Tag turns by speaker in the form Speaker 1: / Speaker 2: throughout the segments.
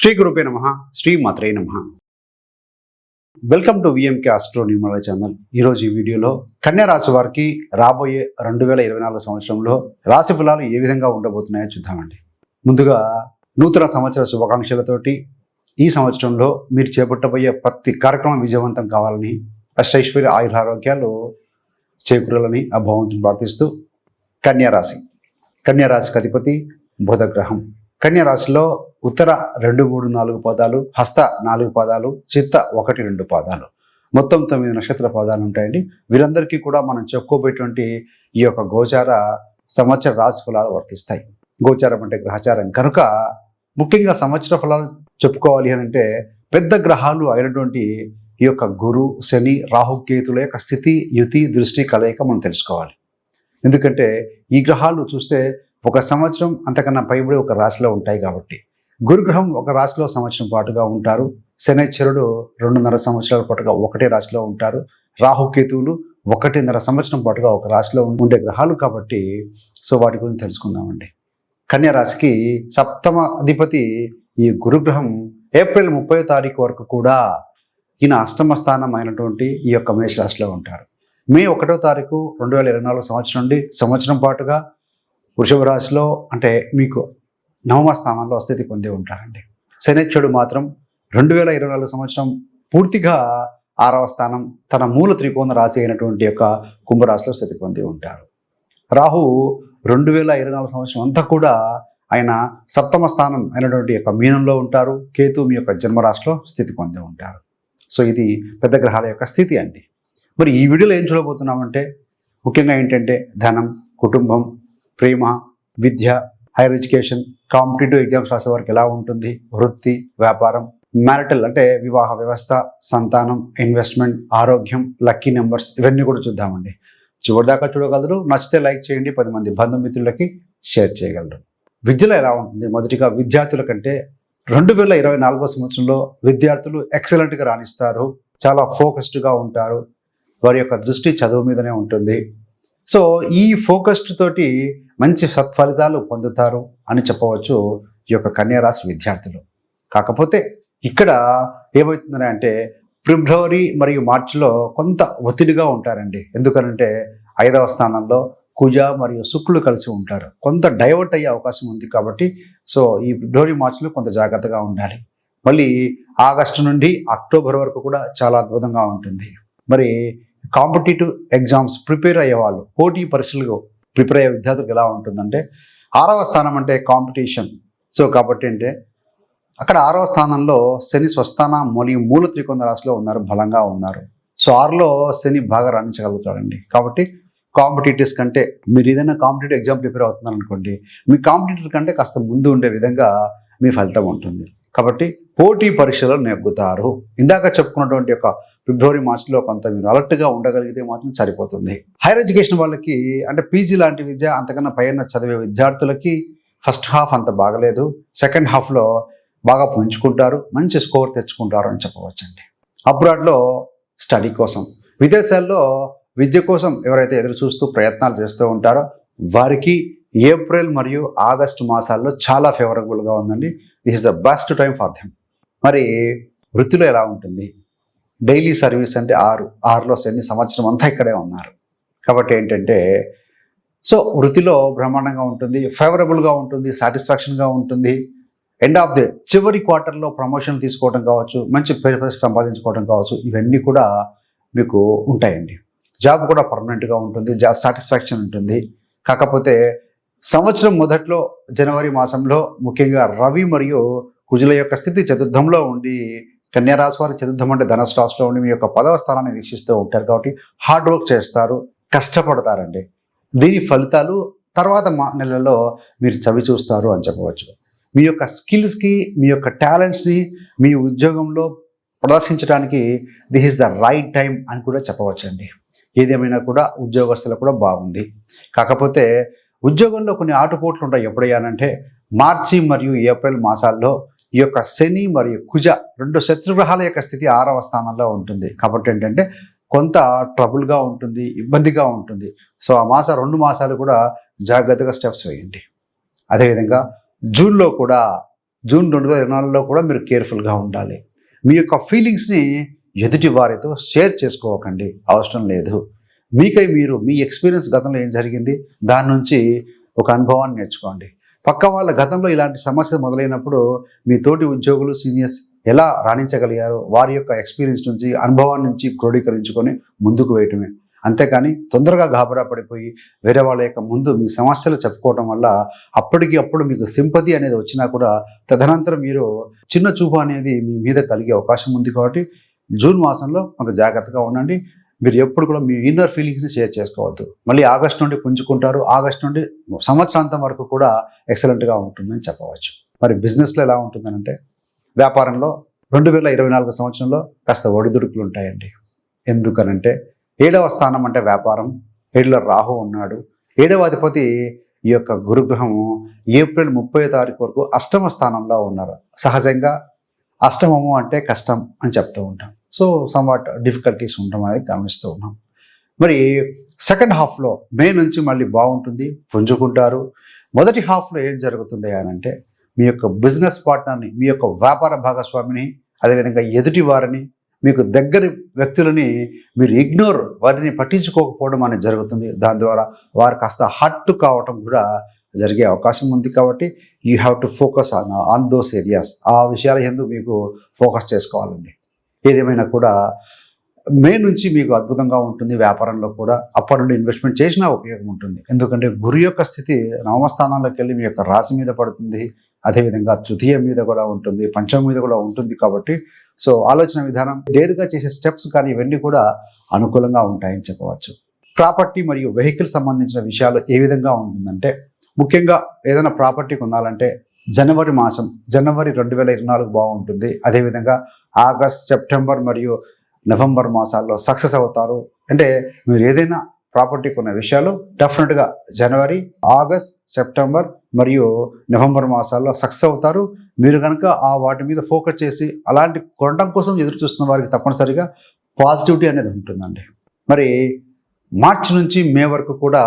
Speaker 1: శ్రీ గురుపే నమ శ్రీ మాత్రే నమ. Welcome to VMK astro numerology channel ఈరోజు ఈ వీడియోలో కన్యా రాశి వారికి రాబోయే రెండు వేల ఇరవై నాలుగు సంవత్సరంలో రాశి ఫలాలు ఏ విధంగా ఉండబోతున్నాయో చూద్దామండి. ముందుగా నూతన సంవత్సర శుభాకాంక్షలతోటి ఈ సంవత్సరంలో మీరు చేపట్టబోయే ప్రతి కార్యక్రమం విజయవంతం కావాలని అష్టైశ్వర్య ఆయుర ఆరోగ్యాలు చేకూరాలని ఆ భగవంతుని ప్రార్థిస్తూ కన్యా రాశి. కన్యా రాశికి అధిపతి బుధగ్రహం. కన్యరాశిలో ఉత్తర రెండు మూడు నాలుగు పాదాలు హస్త నాలుగు పాదాలు చిత్త ఒకటి రెండు పాదాలు. మొత్తం తొమ్మిది నక్షత్ర పాదాలు ఉంటాయండి. వీరందరికీ కూడా మనం చెప్పుకోబోయేటువంటి ఈ యొక్క గోచార సంవత్సర రాశి ఫలాలు వర్తిస్తాయి. గోచారం అంటే గ్రహచారం. కనుక ముఖ్యంగా సంవత్సర ఫలాలు చెప్పుకోవాలి అని అంటే పెద్ద గ్రహాలు అయినటువంటి ఈ యొక్క గురు శని రాహుకేతుల యొక్క స్థితి యుతి దృష్టి కలయిక మనం తెలుసుకోవాలి. ఎందుకంటే ఈ గ్రహాలు చూస్తే ఒక సంవత్సరం అంతకన్నా పైబడి ఒక రాశిలో ఉంటాయి కాబట్టి. గురుగ్రహం ఒక రాశిలో సంవత్సరం పాటుగా ఉంటారు. శనైశ్వరుడు రెండున్నర సంవత్సరాల పాటుగా ఒకటే రాశిలో ఉంటారు. రాహుకేతువులు ఒకటిన్నర సంవత్సరం పాటుగా ఒక రాశిలో ఉండే గ్రహాలు కాబట్టి సో వాటి గురించి తెలుసుకుందామండి. కన్యా రాశికి సప్తమ అధిపతి ఈ గురుగ్రహం ఏప్రిల్ ముప్పై తారీఖు వరకు కూడా ఈయన అష్టమ స్థానం అయినటువంటి ఈ యొక్క మేష రాశిలో ఉంటారు. మే ఒకటో తారీఖు రెండు వేల ఇరవై నాలుగు సంవత్సరం నుండి సంవత్సరం పాటుగా వృషభ రాశిలో అంటే మీకు నవమ స్థానంలో స్థితి పొంది ఉంటారండి. శనిచ్చుడు మాత్రం రెండు వేల ఇరవై నాలుగు సంవత్సరం పూర్తిగా ఆరవ స్థానం తన మూల త్రికోణ రాశి అయినటువంటి యొక్క కుంభరాశిలో స్థితి పొంది ఉంటారు. రాహు రెండు వేల ఇరవై నాలుగు సంవత్సరం అంతా కూడా ఆయన సప్తమ స్థానం అయినటువంటి యొక్క మీనంలో ఉంటారు. కేతు మీ యొక్క జన్మరాశిలో స్థితి పొంది ఉంటారు. సో ఇది పెద్ద గ్రహాల యొక్క స్థితి అండి. మరి ఈ వీడియోలో ఏం చూడబోతున్నామంటే ముఖ్యంగా ఏంటంటే ధనం కుటుంబం ప్రేమ విద్య హైయర్ ఎడ్యుకేషన్ కాంపిటేటివ్ ఎగ్జామ్స్ రాసే వారికి ఎలా ఉంటుంది? వృత్తి వ్యాపారం మ్యారిటల్ అంటే వివాహ వ్యవస్థ సంతానం ఇన్వెస్ట్మెంట్ ఆరోగ్యం లక్కీ నెంబర్స్ ఇవన్నీ కూడా చూద్దామండి. చివరిదాకా చూడగలరు. నచ్చితే లైక్ చేయండి. పది మంది బంధుమిత్రులకి షేర్ చేయగలరు. విద్యలో ఎలా ఉంటుంది? మొదటిగా విద్యార్థుల కంటే రెండు వేల ఇరవై నాలుగో సంవత్సరంలో విద్యార్థులు ఎక్సలెంట్గా రాణిస్తారు. చాలా ఫోకస్డ్గా ఉంటారు. వారి యొక్క దృష్టి చదువు మీదనే ఉంటుంది. సో ఈ ఫోకస్డ్ తోటి మంచి సత్ఫలితాలు పొందుతారు అని చెప్పవచ్చు ఈ యొక్క కన్యారాశి విద్యార్థులు. కాకపోతే ఇక్కడ ఏమవుతుందని అంటే ఫిబ్రవరి మరియు మార్చిలో కొంత ఒత్తిడిగా ఉంటారండి. ఎందుకనంటే ఐదవ స్థానంలో కుజ మరియు శుక్రులు కలిసి ఉంటారు. కొంత డైవర్ట్ అయ్యే అవకాశం ఉంది కాబట్టి సో ఈ ఫిబ్రవరి మార్చిలో కొంత జాగ్రత్తగా ఉండాలి. మళ్ళీ ఆగస్టు నుండి అక్టోబర్ వరకు కూడా చాలా అద్భుతంగా ఉంటుంది. మరి కాంపిటేటివ్ ఎగ్జామ్స్ ప్రిపేర్ అయ్యేవాళ్ళు పోటీ పరీక్షలకు ప్రిపేర్ అయ్యే విద్యార్థులకు ఎలా ఉంటుందంటే ఆరవ స్థానం అంటే కాంపిటీషన్ సో కాబట్టి అంటే అక్కడ ఆరవ స్థానంలో శని స్వస్థాన మూలి మూల త్రికోణ రాశిలో ఉన్నారు బలంగా ఉన్నారు. సో ఆరులో శని బాగా రాణించగలుగుతాడండి. కాబట్టి కాంపిటేటివ్స్ కంటే మీరు ఏదైనా కాంపిటేటివ్ ఎగ్జామ్ ప్రిపేర్ అవుతున్నారు అనుకోండి మీ కాంపిటేటివ్ కంటే కాస్త ముందు ఉండే విధంగా మీ ఫలితం ఉంటుంది. కాబట్టి పోటీ పరీక్షలు నెగ్గుతారు. ఇందాక చెప్పుకున్నటువంటి యొక్క ఫిబ్రవరి మార్చిలో కొంత మీరు అలర్ట్గా ఉండగలిగితే మాత్రం సరిపోతుంది. హైయర్ ఎడ్యుకేషన్ వాళ్ళకి అంటే పీజీ లాంటి విద్య అంతకన్నా పైన చదివే విద్యార్థులకి ఫస్ట్ హాఫ్ అంత బాగలేదు. సెకండ్ హాఫ్లో బాగా పుంజుకుంటారు. మంచి స్కోర్ తెచ్చుకుంటారు అని చెప్పవచ్చండి. అబ్రాడ్లో స్టడీ కోసం. విదేశాల్లో విద్య కోసం ఎవరైతే ఎదురు చూస్తూ ప్రయత్నాలు చేస్తూ ఉంటారో వారికి ఏప్రిల్ మరియు ఆగస్టు మాసాల్లో చాలా ఫేవరబుల్గా ఉందండి. This is the best time for them మరి వృత్తిలో ఎలా ఉంటుంది? డైలీ సర్వీస్ అంటే ఆరు ఆరులో శని సంవత్సరం అంతా ఇక్కడే ఉన్నారు. కాబట్టి ఏంటంటే సో వృత్తిలో బ్రహ్మాండంగా ఉంటుంది ఫేవరబుల్గా ఉంటుంది సాటిస్ఫాక్షన్గా ఉంటుంది. ఎండ్ ఆఫ్ ది చివరి క్వార్టర్లో ప్రమోషన్ తీసుకోవడం కావచ్చు మంచి పేరు సంపాదించుకోవడం కావచ్చు ఇవన్నీ కూడా మీకు ఉంటాయండి. జాబ్ కూడా పర్మనెంట్గా ఉంటుంది జాబ్ సాటిస్ఫాక్షన్ ఉంటుంది. కాకపోతే సంవత్సరం మొదట్లో జనవరి మాసంలో ముఖ్యంగా రవి మరియు కుజుల యొక్క స్థితి చతుర్థంలో ఉండి కన్యారాశి వారి చతుర్థం అంటే ధనస్ రాశిలో ఉండి మీ యొక్క పదవ స్థానాన్ని వీక్షిస్తూ ఉంటారు కాబట్టి హార్డ్ వర్క్ చేస్తారు కష్టపడతారండి. దీని ఫలితాలు తర్వాత మా నెలలో మీరు చవి చూస్తారు అని చెప్పవచ్చు. మీ యొక్క స్కిల్స్కి మీ యొక్క టాలెంట్స్ని మీ ఉద్యోగంలో ప్రదర్శించడానికి this is the right time అని కూడా చెప్పవచ్చండి. ఏదేమైనా కూడా ఉద్యోగస్తులు కూడా బాగుంది. కాకపోతే ఉద్యోగంలో కొన్ని ఆటుపోట్లు ఉంటాయి. ఎప్పుడయ్యానంటే మార్చి మరియు ఏప్రిల్ మాసాల్లో ఈ యొక్క శని మరియు కుజ రెండు శత్రుగ్రహాల యొక్క స్థితి ఆరవ స్థానంలో ఉంటుంది. కాబట్టి ఏంటంటే కొంత ట్రబుల్గా ఉంటుంది ఇబ్బందిగా ఉంటుంది. సో ఆ మాస రెండు మాసాలు కూడా జాగ్రత్తగా స్టెప్స్ వేయండి. అదేవిధంగా జూన్లో కూడా జూన్ రెండు వేల ఇరవై నాలుగులో కూడా మీరు కేర్ఫుల్గా ఉండాలి. మీ యొక్క ఫీలింగ్స్ని ఎదుటి వారితో షేర్ చేసుకోకండి. అవసరం లేదు. మీకై మీరు మీ ఎక్స్పీరియన్స్ గతంలో ఏం జరిగింది? దాని నుంచి ఒక అనుభవాన్ని నేర్చుకోండి. పక్క వాళ్ళ గతంలో ఇలాంటి సమస్యలు మొదలైనప్పుడు మీ తోటి ఉద్యోగులు సీనియర్స్ ఎలా రాణించగలిగారో వారి యొక్క ఎక్స్పీరియన్స్ నుంచి అనుభవాన్ని నుంచి క్రోడీకరించుకొని ముందుకు వేయటమే. అంతేకాని తొందరగా గాబరా పడిపోయి వేరే వాళ్ళ యొక్క ముందు మీ సమస్యలు చెప్పుకోవడం వల్ల అప్పటికి అప్పుడు మీకు సింపతి అనేది వచ్చినా కూడా తదనంతరం మీరు చిన్న చూపు అనేది మీ మీద కలిగే అవకాశం ఉంది కాబట్టి జూన్ మాసంలో కొంత జాగ్రత్తగా ఉండండి. మీరు ఎప్పుడు కూడా మీ ఇన్నర్ ఫీలింగ్స్ని షేర్ చేసుకోవద్దు. మళ్ళీ ఆగస్ట్ నుండి పుంజుకుంటారు. ఆగస్ట్ నుండి సంవత్సరాంతం వరకు కూడా ఎక్సలెంట్గా ఉంటుందని చెప్పవచ్చు. మరి బిజినెస్లో ఎలా ఉంటుందనంటే వ్యాపారంలో రెండు వేల ఇరవై నాలుగు సంవత్సరంలో కాస్త ఒడిదుడుకులు ఉంటాయండి. ఎందుకనంటే ఏడవ స్థానం అంటే వ్యాపారం. ఏడులో రాహు ఉన్నాడు. ఏడవ అధిపతి ఈ యొక్క గురుగ్రహం ఏప్రిల్ ముప్పై తారీఖు వరకు అష్టమ స్థానంలో ఉన్నారు. సహజంగా అష్టమము అంటే కష్టం అని చెప్తూ ఉంటాం. సో సమ్వాట్ డిఫికల్టీస్ ఉండడం అనేది గమనిస్తూ ఉన్నాం. మరి సెకండ్ హాఫ్లో మే నుంచి మళ్ళీ బాగుంటుంది పుంజుకుంటారు. మొదటి హాఫ్లో ఏం జరుగుతుంది అని అంటే మీ యొక్క బిజినెస్ పార్ట్నర్ని మీ యొక్క వ్యాపార భాగస్వామిని అదేవిధంగా ఎదుటి వారిని మీకు దగ్గరి వ్యక్తులని మీరు ఇగ్నోర్ వారిని పట్టించుకోకపోవడం అనేది జరుగుతుంది. దాని ద్వారా వారు కాస్త హట్ కావటం కూడా జరిగే అవకాశం ఉంది కాబట్టి you have to focus on on those areas ఆ విషయాల ఎందుకు మీకు ఫోకస్ చేసుకోవాలండి. ఏదేమైనా కూడా మే నుంచి మీకు అద్భుతంగా ఉంటుంది వ్యాపారంలో కూడా. అప్పటి నుండి ఇన్వెస్ట్మెంట్ చేసినా ఉపయోగం ఉంటుంది. ఎందుకంటే గురు యొక్క స్థితి నవమస్థానాల్లోకి వెళ్ళి మీ యొక్క రాశి మీద పడుతుంది. అదేవిధంగా తృతీయ మీద కూడా ఉంటుంది. పంచమ మీద కూడా ఉంటుంది కాబట్టి. సో ఆలోచన విధానం నేరుగా చేసే స్టెప్స్ కానీ ఇవన్నీ కూడా అనుకూలంగా ఉంటాయని చెప్పవచ్చు. ప్రాపర్టీ మరియు వెహికల్ సంబంధించిన విషయాలు ఏ విధంగా ఉంటుందంటే ముఖ్యంగా ఏదైనా ప్రాపర్టీ కొనాలంటే జనవరి మాసం జనవరి రెండు వేల ఇరవై నాలుగు బాగుంటుంది. అదేవిధంగా ఆగస్ట్ సెప్టెంబర్ మరియు నవంబర్ మాసాల్లో సక్సెస్ అవుతారు. అంటే మీరు ఏదైనా ప్రాపర్టీ కొన్న విషయాలు డెఫినెట్గా జనవరి ఆగస్ట్ సెప్టెంబర్ మరియు నవంబర్ మాసాల్లో సక్సెస్ అవుతారు. మీరు కనుక ఆ వాటి మీద ఫోకస్ చేసి అలాంటి కొనడం కోసం ఎదురు చూస్తున్న వారికి తప్పనిసరిగా పాజిటివిటీ అనేది ఉంటుందండి. మరి మార్చి నుంచి మే వరకు కూడా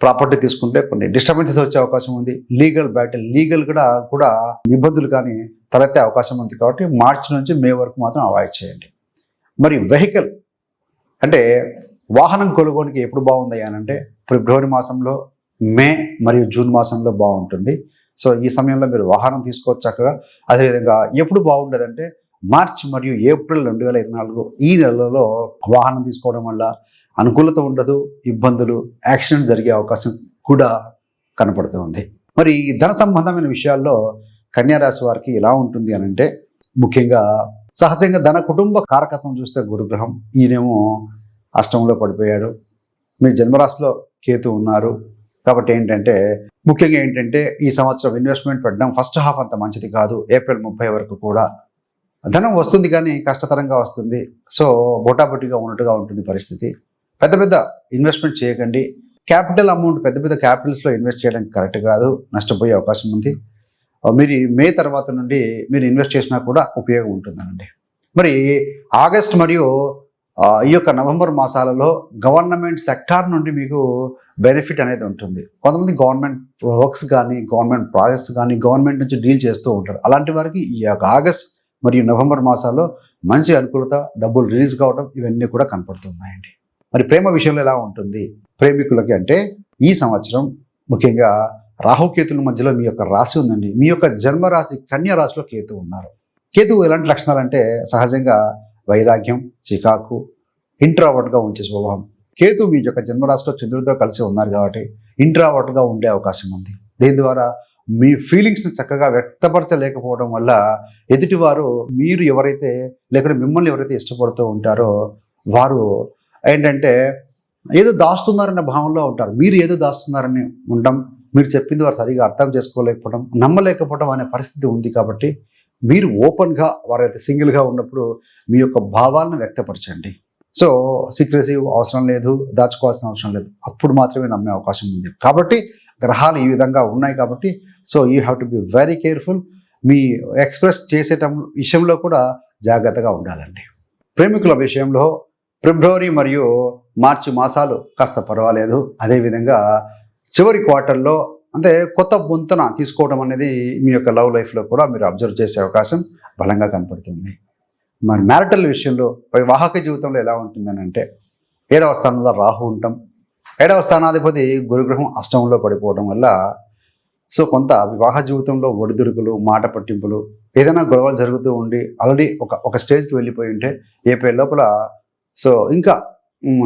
Speaker 1: ప్రాపర్టీ తీసుకుంటే కొన్ని డిస్టర్బెన్సెస్ వచ్చే అవకాశం ఉంది. లీగల్ బ్యాటిల్ లీగల్ కూడా కూడా ఇబ్బందులు కానీ తలెత్తే అవకాశం ఉంది కాబట్టి మార్చి నుంచి మే వరకు మాత్రం అవాయిడ్ చేయండి. మరి వెహికల్ అంటే వాహనం కొనుగోలుకి ఎప్పుడు బాగుంది అని అంటే ఫిబ్రవరి మాసంలో మే మరియు జూన్ మాసంలో బాగుంటుంది. సో ఈ సమయంలో మీరు వాహనం తీసుకోవచ్చు చక్కగా. అదేవిధంగా ఎప్పుడు బాగుండదంటే మార్చ్ మరియు ఏప్రిల్ రెండు వేల ఇరవై నాలుగు ఈ నెలలో వాహనం తీసుకోవడం వల్ల అనుకూలత ఉండదు ఇబ్బందులు యాక్సిడెంట్ జరిగే అవకాశం కూడా కనపడుతుంది మరి ఈ ధన సంబంధమైన విషయాల్లో కన్యారాశి వారికి ఎలా ఉంటుంది అని అంటే ముఖ్యంగా సహజంగా ధన కుటుంబ కారకత్వం చూస్తే గురుగ్రహం ఈయనేమో అష్టంలో పడిపోయాడు. మీ జన్మరాశిలో కేతు ఉన్నారు. కాబట్టి ఏంటంటే ముఖ్యంగా ఏంటంటే ఈ సంవత్సరం ఇన్వెస్ట్మెంట్ పెట్టడం ఫస్ట్ హాఫ్ అంత మంచిది కాదు ఏప్రిల్ ముప్పై వరకు కూడా. ధనం వస్తుంది కానీ కష్టతరంగా వస్తుంది. సో బొటాబొటిగా ఉన్నట్టుగా ఉంటుంది పరిస్థితి. పెద్ద పెద్ద ఇన్వెస్ట్మెంట్ చేయకండి. క్యాపిటల్ అమౌంట్ పెద్ద పెద్ద క్యాపిటల్స్లో ఇన్వెస్ట్ చేయడం కరెక్ట్ కాదు. నష్టపోయే అవకాశం ఉంది. మీరు మే తర్వాత నుండి మీరు ఇన్వెస్ట్ చేసినా కూడా ఉపయోగం ఉంటుందనండి. మరి ఆగస్ట్ మరియు ఈ యొక్క నవంబర్ మాసాలలో గవర్నమెంట్ సెక్టార్ నుండి మీకు బెనిఫిట్ అనేది ఉంటుంది. కొంతమంది గవర్నమెంట్ వర్క్స్ కానీ గవర్నమెంట్ ప్రాజెక్ట్స్ కానీ గవర్నమెంట్ నుంచి డీల్ చేస్తూ ఉంటారు. అలాంటి వారికి ఈ యొక్క ఆగస్ట్ మరియు నవంబర్ మాసాల్లో మంచి అనుకూలత డబ్బులు రిలీజ్ కావడం ఇవన్నీ కూడా కనపడుతున్నాయండి. మరి ప్రేమ విషయంలో ఎలా ఉంటుంది? ప్రేమికులకి అంటే ఈ సంవత్సరం ముఖ్యంగా రాహుకేతుల మధ్యలో మీ యొక్క రాశి ఉందండి. మీ యొక్క జన్మరాశి కన్యా రాశిలో కేతు ఉన్నారు. కేతు ఎలాంటి లక్షణాలు అంటే సహజంగా వైరాగ్యం చికాకు ఇంట్రావర్ట్గా ఉంచే స్వభావం. కేతు మీ యొక్క జన్మరాశిలో చంద్రుడితో కలిసి ఉన్నారు కాబట్టి ఇంట్రావర్ట్గా ఉండే అవకాశం ఉంది. దీని ద్వారా? మీ ఫీలింగ్స్ని చక్కగా వ్యక్తపరచలేకపోవడం వల్ల ఎదుటివారు మీరు ఎవరైతే లేకుంటే మిమ్మల్ని ఎవరైతే ఇష్టపడుతూ ఉంటారో వారు ఏంటంటే ఏదో దాస్తున్నారన్న భావంలో ఉంటారు. మీరు ఏదో దాస్తున్నారని ఉండడం మీరు చెప్పింది వారు సరిగా అర్థం చేసుకోలేకపోవడం నమ్మలేకపోవడం అనే పరిస్థితి ఉంది కాబట్టి మీరు ఓపెన్గా వారైతే సింగిల్గా ఉన్నప్పుడు మీ యొక్క భావాలను వ్యక్తపరచండి. సో సీక్రెసీ అవసరం లేదు దాచుకోవాల్సిన అవసరం లేదు. అప్పుడు మాత్రమే నమ్మే అవకాశం ఉంది. కాబట్టి గ్రహాలు ఈ విధంగా ఉన్నాయి కాబట్టి so you have to be very careful me express చేసేట విషయంలో కూడా జాగ్రత్తగా ఉండాలండి. ప్రేమికుల విషయంలో ఫిబ్రవరి మరియు మార్చి మాసాలు కాస్త పర్వాలేదు. అదేవిధంగా చివరి క్వార్టర్లో అంటే కొత్త బొంతన తీసుకోవడం అనేది మీ యొక్క లవ్ లైఫ్లో కూడా మీరు అబ్జర్వ్ చేసే అవకాశం బలంగా కనపడుతుంది. మరి మ్యారిటల్ విషయంలో వాహక జీవితంలో ఎలా ఉంటుందని అంటే ఏడవ స్థానంలో రాహు ఉండటం ఏడవ స్థానాధిపతి గురుగ్రహం అష్టంలో పడిపోవడం వల్ల సో కొంత వివాహ జీవితంలో ఒడిదుడుకులు మాట పట్టింపులు ఏదైనా గొడవలు జరుగుతూ ఉండి ఆల్రెడీ ఒక ఒక స్టేజ్కి వెళ్ళిపోయి ఉంటే ఏప్రిల్ లోపల సో ఇంకా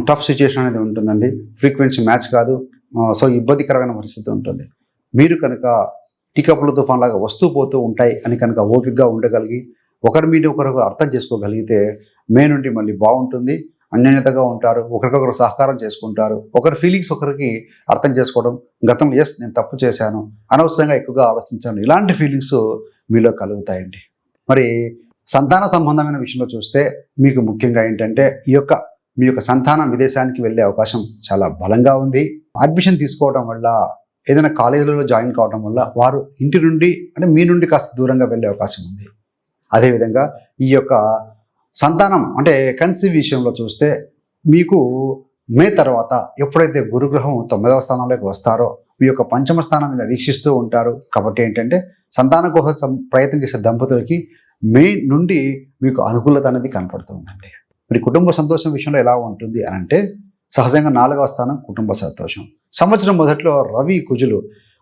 Speaker 1: టఫ్ సిచ్యుయేషన్ అనేది ఉంటుందండి. ఫ్రీక్వెన్సీ మ్యాచ్ కాదు. సో ఇబ్బందికరమైన పరిస్థితి ఉంటుంది. మీరు కనుక టీకప్పుల తుఫాన్ లాగా వస్తూ పోతూ ఉంటాయి అని కనుక ఓపికగా ఉండగలిగి ఒకరి మీద ఒకరు అర్థం చేసుకోగలిగితే మే నుండి మళ్ళీ బాగుంటుంది. అన్యోన్యతగా ఉంటారు ఒకరికొకరు సహకారం చేసుకుంటారు ఒకరి ఫీలింగ్స్ ఒకరికి అర్థం చేసుకోవడం గతంలో ఎస్ నేను తప్పు చేశాను అనవసరంగా ఎక్కువగా ఆలోచించాను. ఇలాంటి ఫీలింగ్స్ మీలో కలుగుతాయండి. మరి సంతాన సంబంధమైన విషయంలో చూస్తే మీకు ముఖ్యంగా ఏంటంటే ఈ యొక్క మీ యొక్క సంతానం విదేశానికి వెళ్ళే అవకాశం చాలా బలంగా ఉంది. అడ్మిషన్ తీసుకోవడం వల్ల ఏదైనా కాలేజీలలో జాయిన్ కావడం వల్ల వారు ఇంటి నుండి అంటే మీ నుండి కాస్త దూరంగా వెళ్ళే అవకాశం ఉంది. అదేవిధంగా ఈ యొక్క సంతానం అంటే కన్సీవ్ విషయంలో చూస్తే మీకు మే తర్వాత ఎప్పుడైతే గురుగ్రహం తొమ్మిదవ స్థానంలోకి వస్తారో మీ యొక్క పంచమ స్థానం మీద వీక్షిస్తూ ఉంటారు. కాబట్టి ఏంటంటే సంతానం కోసం ప్రయత్నం చేసే దంపతులకి మే నుండి మీకు అనుకూలత అనేది కనపడుతుందండి. మరి కుటుంబ సంతోషం విషయంలో ఎలా ఉంటుంది అని అంటే సహజంగా నాలుగవ స్థానం కుటుంబ సంతోషం. సంవత్సరం మొదట్లో రవి కుజులు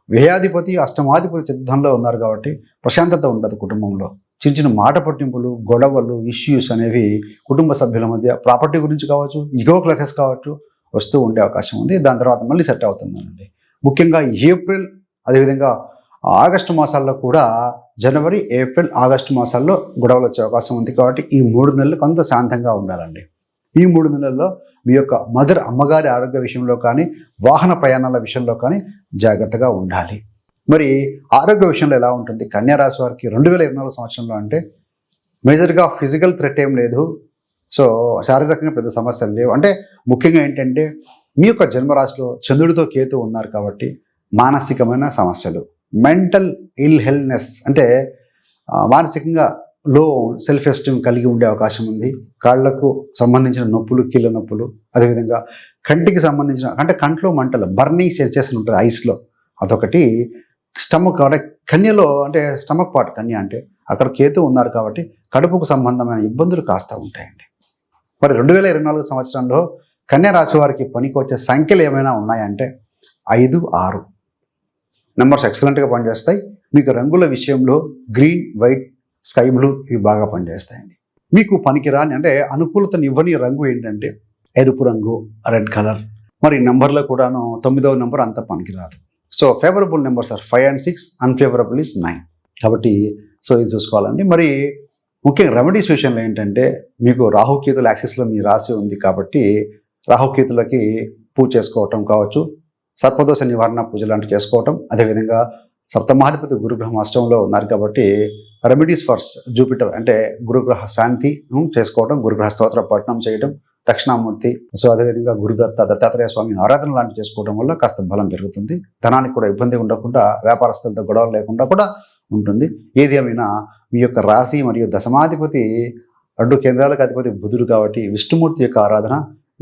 Speaker 1: వ్యయాధిపతి అష్టమాధిపతి చిత్తంలో ఉన్నారు కాబట్టి ప్రశాంతత ఉండదు కుటుంబంలో. చిన్న చిన్న మాట పట్టింపులు గొడవలు ఇష్యూస్ అనేవి కుటుంబ సభ్యుల మధ్య ప్రాపర్టీ గురించి కావచ్చు ఇగో క్లాసెస్ కావచ్చు వస్తూ ఉండే అవకాశం ఉంది. దాని తర్వాత మళ్ళీ సెట్ అవుతుందండి ముఖ్యంగా ఏప్రిల్ అదేవిధంగా ఆగస్టు మాసాల్లో కూడా జనవరి ఏప్రిల్ ఆగస్టు మాసాల్లో గొడవలు వచ్చే అవకాశం ఉంది. కాబట్టి ఈ మూడు నెలలు కొంత శాంతంగా ఉండాలండి. ఈ మూడు నెలల్లో మీ యొక్క మదర్ అమ్మగారి ఆరోగ్య విషయంలో కానీ వాహన ప్రయాణాల విషయంలో కానీ జాగ్రత్తగా ఉండాలి. మరి ఆరోగ్య విషయంలో ఎలా ఉంటుంది? కన్యా రాశి వారికి రెండు వేల ఇరవై నాలుగు సంవత్సరంలో అంటే మేజర్గా ఫిజికల్ థ్రెట్ ఏం లేదు. సో శారీరకంగా పెద్ద సమస్యలు లేవు. అంటే ముఖ్యంగా ఏంటంటే మీ యొక్క జన్మరాశిలో చంద్రుడితో కేతు ఉన్నారు కాబట్టి మానసికమైన సమస్యలు. మెంటల్ ఇల్ హెల్నెస్ అంటే మానసికంగా లో సెల్ఫ్ ఎస్టీమ్ కలిగి ఉండే అవకాశం ఉంది. కాళ్ళకు సంబంధించిన నొప్పులు కీళ్ళ నొప్పులు అదేవిధంగా కంటికి సంబంధించిన అంటే కంట్లో మంటలు బర్నింగ్ సెన్సేషన్ ఉంటుంది ఐస్లో అదొకటి. స్టమక్ అంటే కన్యలో అంటే స్టమక్ పార్ట్ కన్య అంటే అక్కడ కేతు ఉన్నారు కాబట్టి కడుపుకు సంబంధమైన ఇబ్బందులు కాస్త ఉంటాయండి. మరి రెండు వేల ఇరవై నాలుగు సంవత్సరంలో కన్యా రాశి వారికి పనికి వచ్చే సంఖ్యలు ఏమైనా ఉన్నాయంటే ఐదు ఆరు. నెంబర్స్ ఎక్సలెంట్గా పనిచేస్తాయి. మీకు రంగుల విషయంలో గ్రీన్ వైట్ స్కై బ్లూ ఇవి బాగా పనిచేస్తాయండి. మీకు పనికిరాని అంటే అనుకూలతని ఇవ్వని రంగు ఏంటంటే ఎరుపు రంగు రెడ్ కలర్. మరి నెంబర్లో కూడాను తొమ్మిదవ నెంబర్ అంత పనికిరాదు. So favourable numbers are five and six unfavourable is nine కాబట్టి సో ఇది చూసుకోవాలండి. మరి ముఖ్యంగా రెమెడీస్ విషయంలో ఏంటంటే మీకు రాహుకేతుల యాక్సెస్లో మీ రాసి ఉంది కాబట్టి రాహుకేతులకి పూజ చేసుకోవటం కావచ్చు సర్పదోష నివారణ పూజ లాంటివి చేసుకోవటం అదేవిధంగా సప్తమాధిపతి గురుగ్రహం అష్టంలో ఉన్నారు కాబట్టి రెమెడీస్ ఫర్ జూపిటర్ అంటే గురుగ్రహ శాంతి చేసుకోవటం చేసుకోవడం గురుగ్రహ స్తోత్ర పఠనం చేయడం దక్షిణామూర్తి సో అదేవిధంగా గురుదత్త దత్తాత్రేయ స్వామి ఆరాధన లాంటివి చేసుకోవడం వల్ల కాస్త బలం పెరుగుతుంది. ధనానికి కూడా ఇబ్బంది ఉండకుండా వ్యాపారస్తులతో గొడవలు లేకుండా కూడా ఉంటుంది. ఏది ఏమైనా మీ యొక్క రాశి మరియు దశమాధిపతి రెండు కేంద్రాలకు అధిపతి బుధుడు కాబట్టి విష్ణుమూర్తి యొక్క ఆరాధన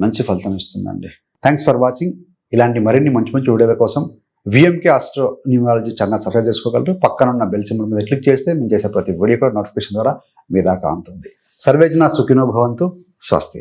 Speaker 1: మంచి ఫలితం ఇస్తుందండి. థ్యాంక్స్ ఫర్ వాచింగ్ ఇలాంటి మరిన్ని మంచి మంచి వీడియోల కోసం VMK astro numerology channel subscribe చేసుకోగలరు. పక్కన ఉన్న బెల్ సింబల్ మీద క్లిక్ చేస్తే మేము చేసే ప్రతి వీడియో కూడా నోటిఫికేషన్ ద్వారా మీ దాకా అందుతుంది సర్వేజన సుఖినో భవంతు. స్వస్తి.